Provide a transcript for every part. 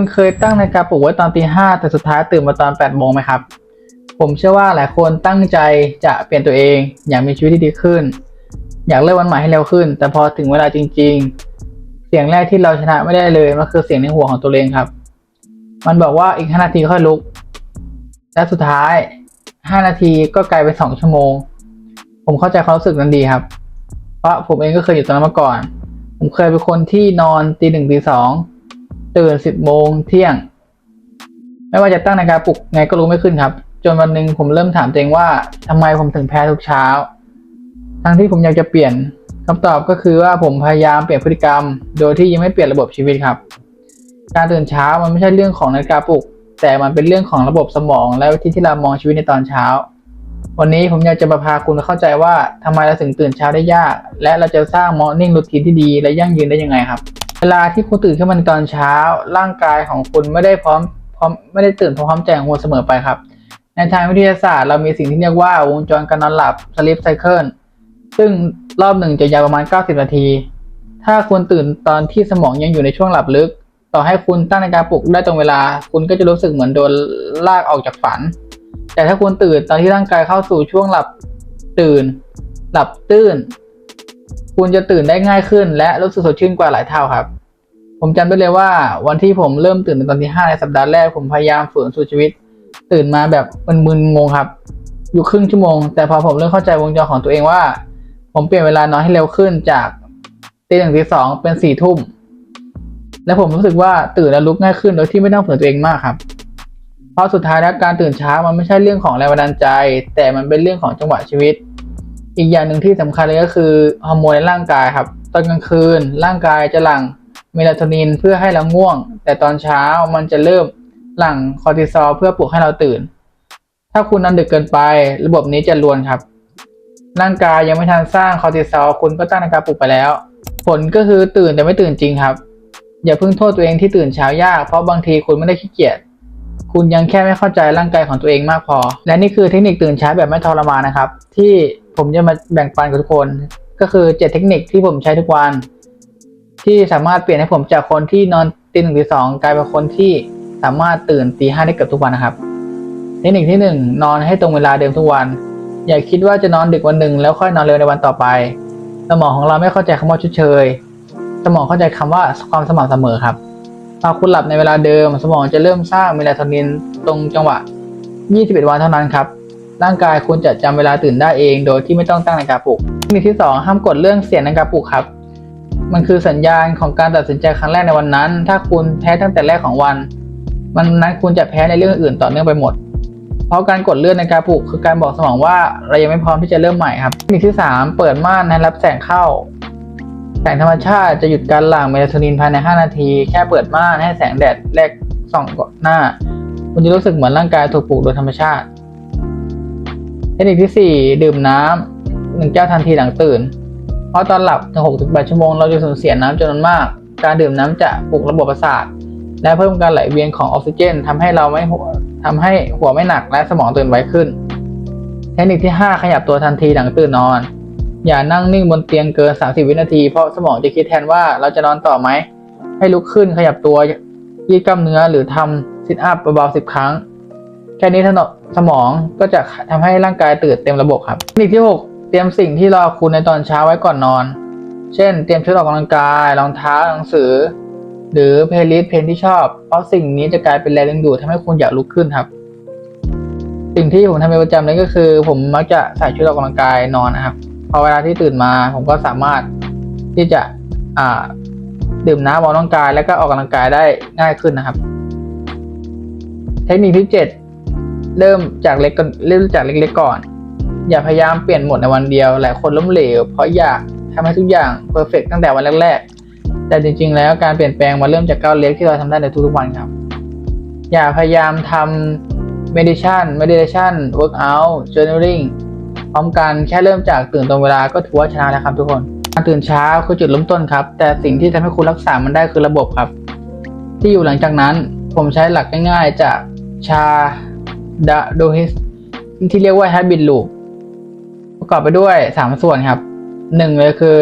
คุณเคยตั้งนาฬิกาปลุกไว้ตอนตีห้าแต่สุดท้ายตื่นมาตอนแปดโมงไหมครับ ผมเชื่อว่าหลายคนตั้งใจจะเปลี่ยนตัวเอง อยากมีชีวิตที่ดีขึ้น อยากเริ่มวันใหม่ให้เร็วขึ้น แต่พอถึงเวลาจริง ๆ เสียงแรกที่เราชนะไม่ได้เลยมันคือเสียงในหัวของตัวเองครับ มันบอกว่าอีกห้านาทีค่อยลุก และสุดท้ายห้านาทีก็กลายเป็นสองชั่วโมง ผมเข้าใจความรู้สึกนั้นดีครับ เพราะผมเองก็เคยอยู่ตรงนั้นมาก่อน ผมเคยเป็นคนที่นอนตีหนึ่งตีสอง ตื่นสิบโมงเที่ยง ไม่ว่าจะตั้งนาฬิกาปลุกไงก็รู้ไม่ขึ้นครับ จนวันหนึ่งผมเริ่มถามตัวเองว่าทำไมผมถึงแพ้ทุกเช้า ทั้งที่ผมอยากจะเปลี่ยนคำตอบก็คือว่าผมพยายามเปลี่ยนพฤติกรรม โดยที่ยังไม่เปลี่ยนระบบชีวิตครับ การตื่นเช้ามันไม่ใช่เรื่องของนาฬิกาปลุก แต่มันเป็นเรื่องของระบบสมอง และวิธีที่เรามองชีวิตในตอนเช้า วันนี้ผมอยากจะมาพาคุณเข้าใจว่าทำไมเราถึงตื่นเช้าได้ยาก และเราจะสร้างมอร์นิ่งรูทีนที่ดีและยั่งยืนได้ยังไงครับ เวลาที่คุณตื่นขึ้นมาในตอนเช้า ร่างกายของคุณไม่ได้พร้อมพร้อมไม่ได้ตื่นพร้อมใจของคุณเสมอไปครับ ในทางวิทยาศาสตร์เรามีสิ่งที่เรียกว่าวงจรการนอนหลับ sleep cycle ซึ่งรอบหนึ่งจะยาวประมาณ 90 นาที ถ้าคุณตื่นตอนที่สมองยังอยู่ในช่วงหลับลึก ต่อให้คุณตั้งนาฬิกาปลุกได้ตรงเวลา คุณก็จะรู้สึกเหมือนโดนลากออกจากฝัน แต่ถ้าคุณตื่นตอนที่ร่างกายเข้าสู่ช่วงหลับตื่น หลับตื่น คุณจะตื่นได้ง่ายขึ้น และรู้สึกสดชื่นกว่าหลายเท่าครับ ผมจำได้เลยว่าวันที่ผมเริ่มตื่นในตอนที่ห้าในสัปดาห์แรกผมพยายามฝืนสู่ชีวิต ตื่นมาแบบมึนๆงงครับ อยู่ครึ่งชั่วโมง แต่พอผมเริ่มเข้าใจวงจรของตัวเองว่า ผมเปลี่ยนเวลานอนให้เร็วขึ้นจากตีหนึ่งตีสองเป็นสี่ทุ่มและผมรู้สึกว่าตื่นแล้วลุกง่ายขึ้นโดยที่ไม่ต้องฝืนตัวเองมากครับ เพราะสุดท้ายแล้วการตื่นเช้ามันไม่ใช่เรื่องของแรงบันดาลใจ แต่มันเป็นเรื่องของจังหวะชีวิต อีกอย่างหนึ่งที่สำคัญเลยก็คือฮอร์โมนในร่างกายครับ ตอนกลางคืนร่างกายจะหลั่งเมลาโทนินเพื่อให้เราง่วง แต่ตอนเช้ามันจะเริ่มหลั่งคอร์ติซอลเพื่อปลุกให้เราตื่น ถ้าคุณนอนดึกเกินไป ระบบนี้จะรวนครับ ร่างกายยังไม่ทันสร้างคอร์ติซอลคุณก็ตั้งนาฬิกาปลุกไปแล้ว ผลก็คือตื่นแต่ไม่ตื่นจริงครับ อย่าเพิ่งโทษตัวเองที่ตื่นเช้ายาก เพราะบางทีคุณไม่ได้ขี้เกียจ คุณยังแค่ไม่เข้าใจร่างกายของตัวเองมากพอ และนี่คือเทคนิคตื่นเช้าแบบไม่ทรมานนะครับ ที่ผมจะมาแบ่งปันกับทุกคน ก็คือเจ็ดเทคนิคที่ผมใช้ทุกวัน ที่สามารถเปลี่ยนให้ผมจากคนที่นอนตีหนึ่งตีสองกลายเป็นคนที่สามารถตื่นตีห้าได้เกือบทุกวันนะครับ เทคนิคที่หนึ่งนอนให้ตรงเวลาเดิมทุกวัน อย่าคิดว่าจะนอนดึกวันหนึ่งแล้วค่อยนอนเร็วในวันต่อไป สมองของเราไม่เข้าใจคำว่าชดเชย สมองเข้าใจคำว่าความสม่ำเสมอครับ พอคุณหลับในเวลาเดิม สมองจะเริ่มสร้างเมลาโทนินตรงจังหวะ 21 วันเท่านั้นครับ ร่างกายคุณจะจำเวลาตื่นได้เอง โดยที่ไม่ต้องตั้งนาฬิกาปลุกเทคนิคที่ 2 ห้ามกดเรื่องเสียงนาฬิกาปลุกครับ มันคือสัญญาณของการตัดสินใจครั้งแรกในวันนั้น ถ้าคุณแพ้ตั้งแต่แรกของวันวันนั้นคุณจะแพ้ในเรื่องอื่นต่อเนื่องไปหมด เพราะการกดเลื่อนนาฬิกาปลุกคือการบอกสมองว่าเรายังไม่พร้อมที่จะเริ่มใหม่ครับเทคนิคที่ 3 เปิดม่านให้รับแสงเข้า แสงธรรมชาติจะหยุดการหลั่งเมลาโทนินภายใน 5 นาที แค่เปิดม่านให้แสงแดดแรกส่องก่อนหน้า คุณจะรู้สึกเหมือนร่างกายถูกปลุกโดยธรรมชาติ เทคนิคที่ 4 ดื่มน้ำหนึ่งแก้วทันทีหลังตื่น เพราะตอนหลับถึง6ถึง8ชั่วโมงเราจะสูญเสียน้ำจำนวนมาก การดื่มน้ำจะปลุกระบบประสาท และเพิ่มการไหลเวียนของออกซิเจนทำให้เราไม่หัวทำให้หัวไม่หนักและสมองตื่นไวขึ้น เทคนิคที่ 5 ขยับตัวทันทีหลังตื่นนอน อย่านั่งนิ่งบนเตียงเกิน 30 วินาที เพราะสมองจะคิดแทนว่าเราจะนอนต่อไหม ให้ลุกขึ้นขยับตัวยืดกล้ามเนื้อหรือทำซิทอัพเบาๆ10ครั้ง แค่นี้ถนนสมองก็จะทำให้ร่างกายตื่นเต็มระบบครับเทคนิคที่ 6 เตรียมสิ่งที่รอคุณในตอนเช้าไว้ก่อนนอน เช่น เตรียมชุดออกกำลังกายรองเท้าหนังสือ หรือเพลย์ลิสต์เพลงที่ชอบ เพราะสิ่งนี้จะกลายเป็นแรงดึงดูดทำให้คุณอยากลุกขึ้นครับ สิ่งที่ผมทำเป็นประจำเลยก็คือ ผมมักจะใส่ชุดออกกำลังกายนอนนะครับ พอเวลาที่ตื่นมาผมก็สามารถที่จะอ่าดื่มน้ำออกกำลังกาย แล้วก็ออกกำลังกายได้ง่ายขึ้นนะครับ เทคนิคที่ 7 เริ่มจากเล็กก่อนเริ่มจากเล็กๆก่อน อย่าพยายามเปลี่ยนหมดในวันเดียวหลายคนล้มเหลวเพราะอยากทำให้ทุกอย่างเพอร์เฟกตั้งแต่วันแรกๆแต่จริง ๆ แล้วการเปลี่ยนแปลงมาเริ่มจากก้าวเล็กที่เราทำได้ในทุกๆวันครับ อย่าพยายามทำ meditation meditation workout journaling พร้อมกันแค่เริ่มจากตื่นตรงเวลาก็ถือว่าชนะแล้วครับทุกคนการตื่นเช้าคือจุดเริ่มต้นครับ แต่สิ่งที่ทำให้คุณรักษามันได้คือระบบครับ ที่อยู่หลังจากนั้นผมใช้หลักง่ายๆจากชาดาโดฮิสที่เรียกว่า habit loop ประกอบไปด้วย 3 ส่วนครับ 1 เลยคือ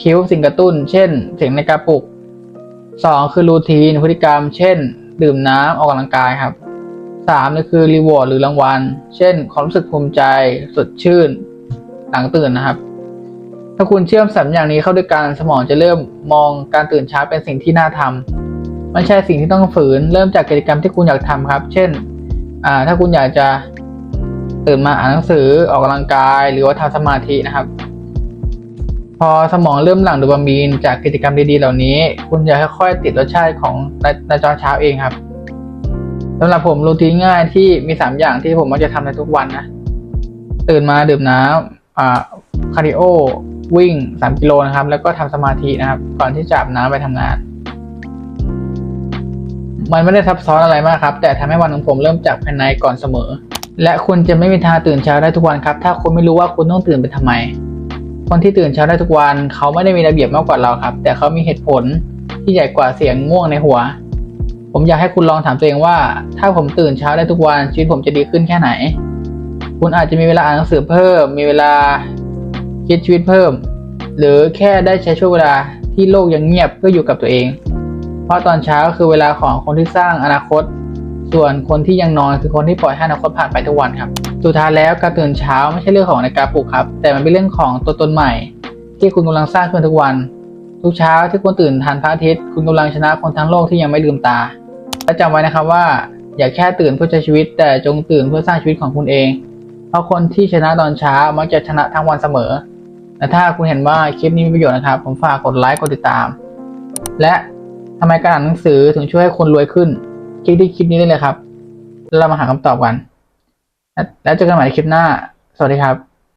คิ้วสิ่งกระตุ้น เช่น เสียงในกระปุกสองคือรูทีนพฤติกรรม เช่น ดื่มน้ำออกกำลังกายครับ สามนี่คือรีวอร์ดหรือรางวัล เช่น ความรู้สึกภูมิใจสดชื่น หลังตื่นนะครับ ถ้าคุณเชื่อมสามอย่างนี้เข้าด้วยกันสมองจะเริ่มมองการตื่นเช้าเป็นสิ่งที่น่าทำไม่ใช่สิ่งที่ต้องฝืน เริ่มจากกิจกรรมที่คุณอยากทำครับ เช่นถ้าคุณอยากจะตื่นมาอ่านหนังสือออกกำลังกาย หรือว่าทำสมาธินะครับ พอสมองเริ่มหลั่งโดปามีนจากกิจกรรมดีๆ เหล่านี้ คุณจะค่อยๆติดรสชาติของในในตอนเช้าเองครับ สำหรับผมรูทีนง่ายที่มีสามอย่างที่ผมมักจะทำในทุกวันนะ ตื่นมาดื่มน้ำอ่าคาร์ดิโอ วิ่งสามกิโลนะครับ แล้วก็ทำสมาธินะครับ ก่อนที่จะอาบน้ำไปทำงาน มันไม่ได้ซับซ้อนอะไรมากครับ แต่ทำให้วันของผมเริ่มจากภายในก่อนเสมอ และคุณจะไม่มีทางตื่นเช้าได้ทุกวันครับ ถ้าคุณไม่รู้ว่าคุณต้องตื่นไปทำไม คนที่ตื่นเช้าได้ทุกวัน เขาไม่ได้มีระเบียบมากกว่าเราครับ แต่เขามีเหตุผลที่ใหญ่กว่าเสียงง่วงในหัว ผมอยากให้คุณลองถามตัวเองว่า ถ้าผมตื่นเช้าได้ทุกวันชีวิตผมจะดีขึ้นแค่ไหน คุณอาจจะมีเวลาอ่านหนังสือเพิ่ม มีเวลาคิดชีวิตเพิ่ม หรือแค่ได้ใช้ช่วงเวลาที่โลกยังเงียบเพื่ออยู่กับตัวเอง เพราะตอนเช้าคือเวลาของคนที่สร้างอนาคต ส่วนคนที่ยังนอนคือคนที่ปล่อยให้อนาคตผ่านไปทุกวันครับสุดท้ายแล้วการตื่นเช้าไม่ใช่เรื่องของนาฬิกาปลุกครับ แต่มันเป็นเรื่องของตัวตนใหม่ ที่คุณกำลังสร้างขึ้นทุกวัน ทุกเช้าที่คุณตื่นทันพระอาทิตย์คุณกำลังชนะคนทั้งโลกที่ยังไม่ลืมตา และจำไว้นะครับว่าอย่าแค่ตื่นเพื่อใช้ชีวิต แต่จงตื่นเพื่อสร้างชีวิตของคุณเอง เพราะคนที่ชนะตอนเช้ามักจะชนะทั้งวันเสมอและถ้าคุณเห็นว่าคลิปนี้มีประโยชน์นะครับ ผมฝากกดไลค์กดติดตาม และทำไมการอ่านหนังสือถึงช่วยให้คนรวยขึ้น คลิกที่คลิปนี้ได้เลยครับ เรามาหาคำตอบกัน และแล้วเจอกันใหม่ในคลิปหน้า สวัสดีครับ